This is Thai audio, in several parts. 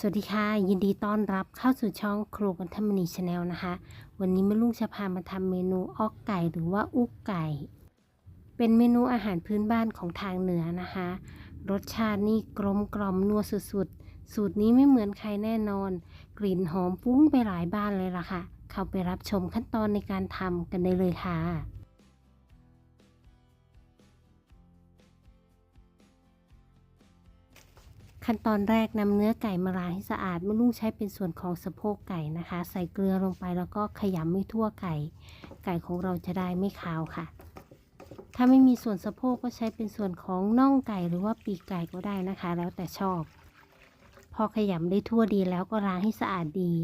สวัสดีค่ะ ยินดีต้อนรับเข้าสู่ช่องครูกันทมณีชาแนลนะคะ วันนี้แม่ลุงจะพามาทำเมนูออกไก่หรือว่าอุกไก่ เป็นเมนูอาหารพื้นบ้านของทางเหนือนะคะ รสชาตินี่กลมกล่อมนัวสุดๆ สูตรนี้ไม่เหมือนใครแน่นอน กลิ่นหอมฟุ้งไปหลายบ้านเลยล่ะค่ะ เข้าไปรับชมขั้นตอนในการทำกันได้เลยค่ะ ขั้นตอนแรกนำเนื้อไก่มาล้างให้สะอาดแม่ลุงใช้เป็นส่วนของสะโพกไก่นะคะ ใส่เกลือลงไปแล้วก็ขยำไม่ทั่วไก่ ไก่ของเราจะได้ไม่คาวค่ะ ถ้าไม่มีส่วนสะโพกก็ใช้เป็นส่วนของน่องไก่หรือว่าปีกไก่ก็ได้นะคะ แล้วแต่ชอบ พอขยำได้ทั่วดีแล้วก็ล้างให้สะอาดดี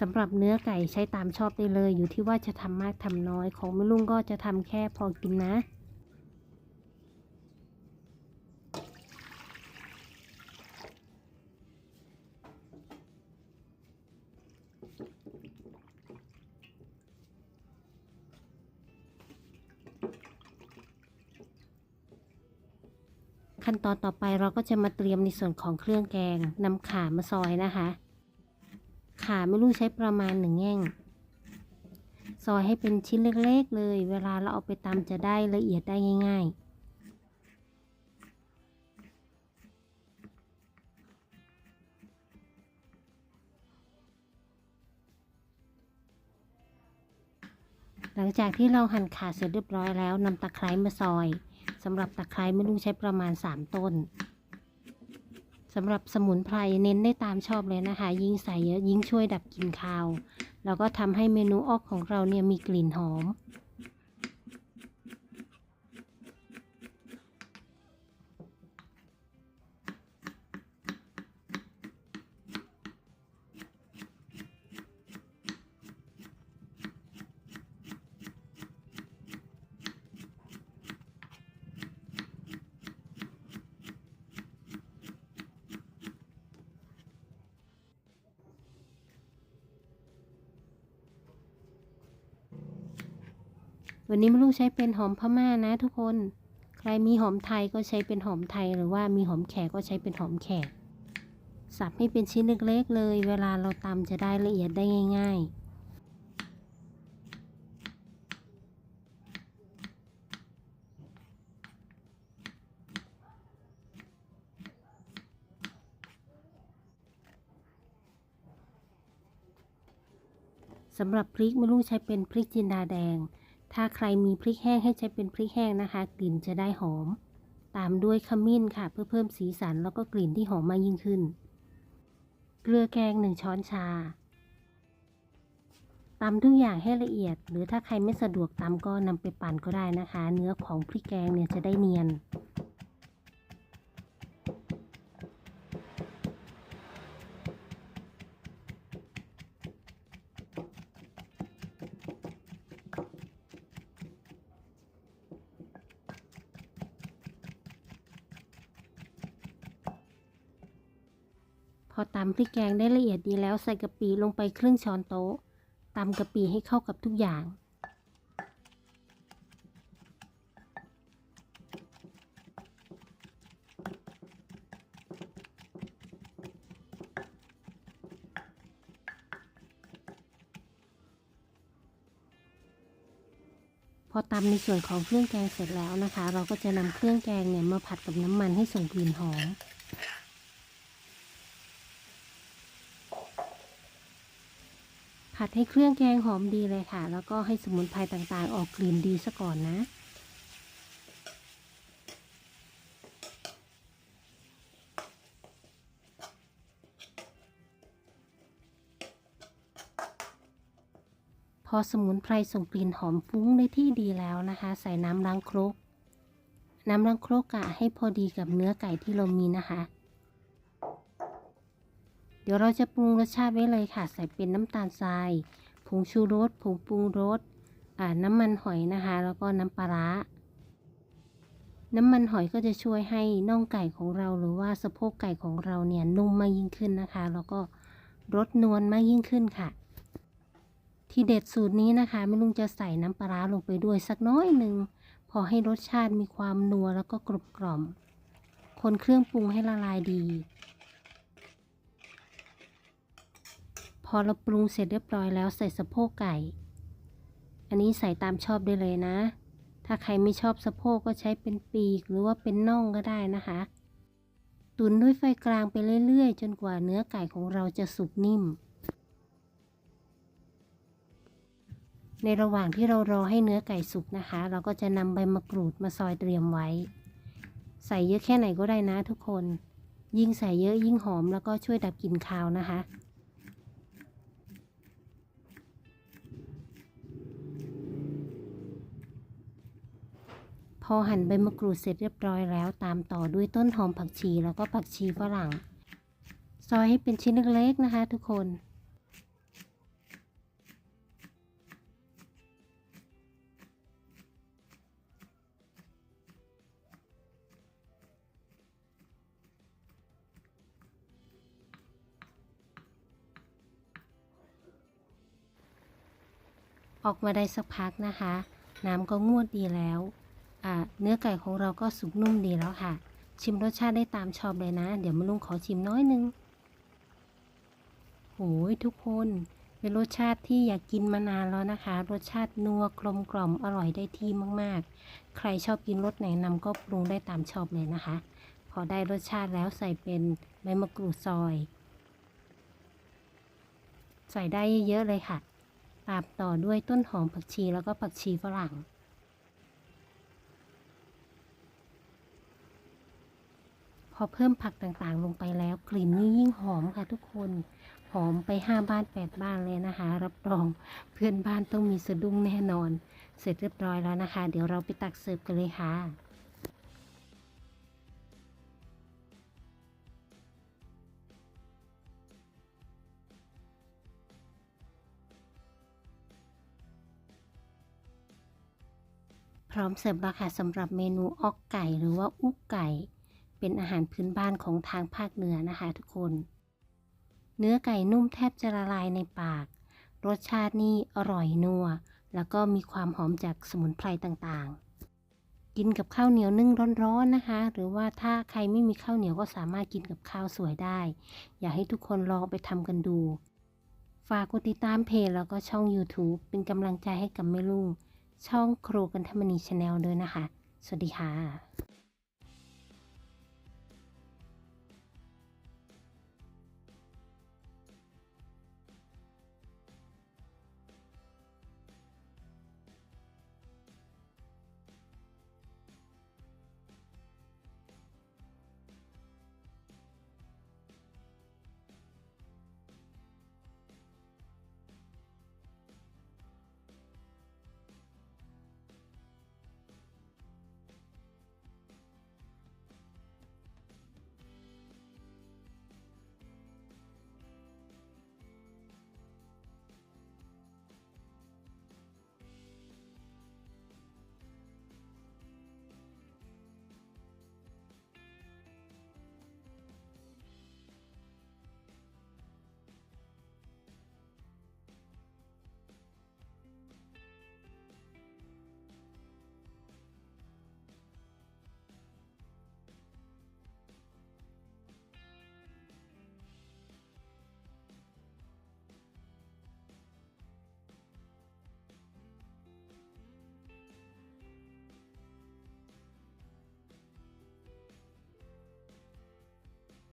สำหรับเนื้อไก่ใช้ตามชอบได้เลย อยู่ที่ว่าจะทำมากทำน้อย ของแม่ลุงก็จะทำแค่พอกินนะ ขั้นตอนต่อไปเราก็จะมาเตรียมในส่วนของเครื่องแกงนำขามาซอยนะคะ ขาไม่รู้ใช้ประมาณหนึ่งแง่ง ซอยให้เป็นชิ้นเล็กๆเลย เวลาเราเอาไปตำจะได้ละเอียดได้ง่าย ๆหลังจากที่เราหั่นขาเสร็จเรียบร้อยแล้วนำตะไคร้มาซอย สำหรับตะไคร้ไม่ลุงใช้ประมาณ 3 ต้นสำหรับสมุนไพรเน้นได้ตามชอบเลยนะคะ ยิ่งใส่เยอะยิ่งช่วยดับกลิ่นคาว แล้วก็ทำให้เมนูออกของเราเนี่ยมีกลิ่นหอม วันนี้ม่ลุงใช้เป็นหอมพม่านะทุกคน ใครมีหอมไทยก็ใช้เป็นหอมไทยหรือว่ามีหอมแขกก็ใช้เป็นหอมแขก สับให้เป็นชิ้นเล็กๆเลย เวลาเราตำจะได้ละเอียดได้ง่าย ๆสำหรับพริกไม่ลุงใช้เป็นพริกจินดาแดง ถ้าใครมีพริกแห้งให้ใช้เป็นพริกแห้งนะคะ กลิ่นจะได้หอม ตามด้วยขมิ้นค่ะ เพื่อเพิ่มสีสันแล้วก็กลิ่นที่หอมมากยิ่งขึ้น เกลือแกงหนึ่งช้อนชาตำทุกอย่างให้ละเอียด หรือถ้าใครไม่สะดวกตำก็นำไปปั่นก็ได้นะคะ เนื้อของพริกแกงเนี่ยจะได้เนียน พอตำพริกแกงได้ละเอียดดีแล้วใส่กะปิลงไปครึ่งช้อนโต๊ะตำกะปิให้เข้ากับทุกอย่าง พอตำในส่วนของเครื่องแกงเสร็จแล้วนะคะ เราก็จะนำเครื่องแกงเนี่ยมาผัดกับน้ำมันให้ส่งกลิ่นหอม ผัดให้เครื่องแกงหอมดีเลยค่ะ แล้วก็ให้สมุนไพรต่างๆ ออกกลิ่นดีซะก่อนนะ พอสมุนไพรส่งกลิ่นหอมฟุ้งในที่ดีแล้วนะคะ ใส่น้ำล้างครก น้ำล้างครกกะให้พอดีกับเนื้อไก่ที่เรามีนะคะ เดี๋ยวเราจะปรุงรสชาติไว้เลยค่ะ ใส่เป็นน้ำตาลทราย ผงชูรส ผงปรุงรสน้ำมันหอยนะคะ แล้วก็น้ำปลาร้าน้ำมันหอยก็จะช่วยให้น่องไก่ของเราหรือว่าสะโพกไก่ของเราเนี่ยนุ่มมากยิ่งขึ้นนะคะ แล้วก็รสนวลมากยิ่งขึ้นค่ะ ที่เด็ดสูตรนี้นะคะแม่ลุงจะใส่น้ำปลาร้าลงไปด้วยสักน้อยหนึ่งพอให้รสชาติมีความนัวแล้วก็กรุบกร่อม คนเครื่องปรุงให้ละลายดี อเราปรุงเสร็จเรียบร้อยแล้วใส่สะโพกไก่ อันนี้ใส่ตามชอบได้เลยนะ ถ้าใครไม่ชอบสะโพกก็ใช้เป็นปีกหรือว่าเป็นน่องก็ได้นะคะ ตุ๋นด้วยไฟกลางไปเรื่อยๆ จนกว่าเนื้อไก่ของเราจะสุกนิ่ม ในระหว่างที่เรารอให้เนื้อไก่สุกนะคะ เราก็จะนำใบมะกรูดมาซอยเตรียมไว้ ใส่เยอะแค่ไหนก็ได้นะทุกคนยิ่งใส่เยอะยิ่งหอมแล้วก็ช่วยดับกลิ่นคาวนะคะ พอหั่นใบมะกรูดเสร็จเรียบร้อยแล้ว ตามต่อด้วยต้นหอมผักชีแล้วก็ผักชีฝรั่ง ซอยให้เป็นชิ้นเล็กๆนะคะ ทุกคนออกมาได้สักพักนะคะ น้ำก็งวดดีแล้ว เนื้อไก่ของเราก็สุกนุ่มดีแล้วค่ะ ชิมรสชาติได้ตามชอบเลยนะ เดี๋ยวมาลุงขอชิมน้อยนึงโอ้ยทุกคนเป็นรสชาติที่อยากกินมานานแล้วนะคะ รสชาตินัวกลมกล่อมอร่อยได้ที่มาก ๆ ใครชอบกินรสไหนนำก็ปรุงได้ตามชอบเลยนะคะ พอได้รสชาติแล้วใส่เป็นใบมะกรูดซอย ใส่ได้เยอะเลยค่ะตามต่อด้วยต้นหอมผักชีแล้วก็ผักชีฝรั่ง พอเพิ่มผักต่างๆ ลงไปแล้วกลิ่นนี่ยิ่งหอมค่ะทุกคน หอมไปห้าบ้านแปดบ้านเลยนะคะ รับรองเพื่อนบ้านต้องมีสะดุ้งแน่นอน เสร็จเรียบร้อยแล้วนะคะ เดี๋ยวเราไปตักเสิร์ฟกันเลยค่ะพร้อมเสิร์ฟแล้วค่ะสำหรับเมนูออกไก่หรือว่าอุกไก่ เป็นอาหารพื้นบ้านของทางภาคเหนือนะคะทุกคน เนื้อไก่นุ่มแทบจะละลายในปาก รสชาตินี่อร่อยนัว แล้วก็มีความหอมจากสมุนไพรต่างๆ กินกับข้าวเหนียวนึ่งร้อนๆนะคะ หรือว่าถ้าใครไม่มีข้าวเหนียวก็สามารถกินกับข้าวสวยได้ อยากให้ทุกคนลองไปทำกันดู ฝากกดติดตามเพจแล้วก็ช่อง YouTube เป็นกำลังใจให้กับแม่ลุงช่องครูกันธรรมนีชาแนลด้วยนะคะ สวัสดีค่ะ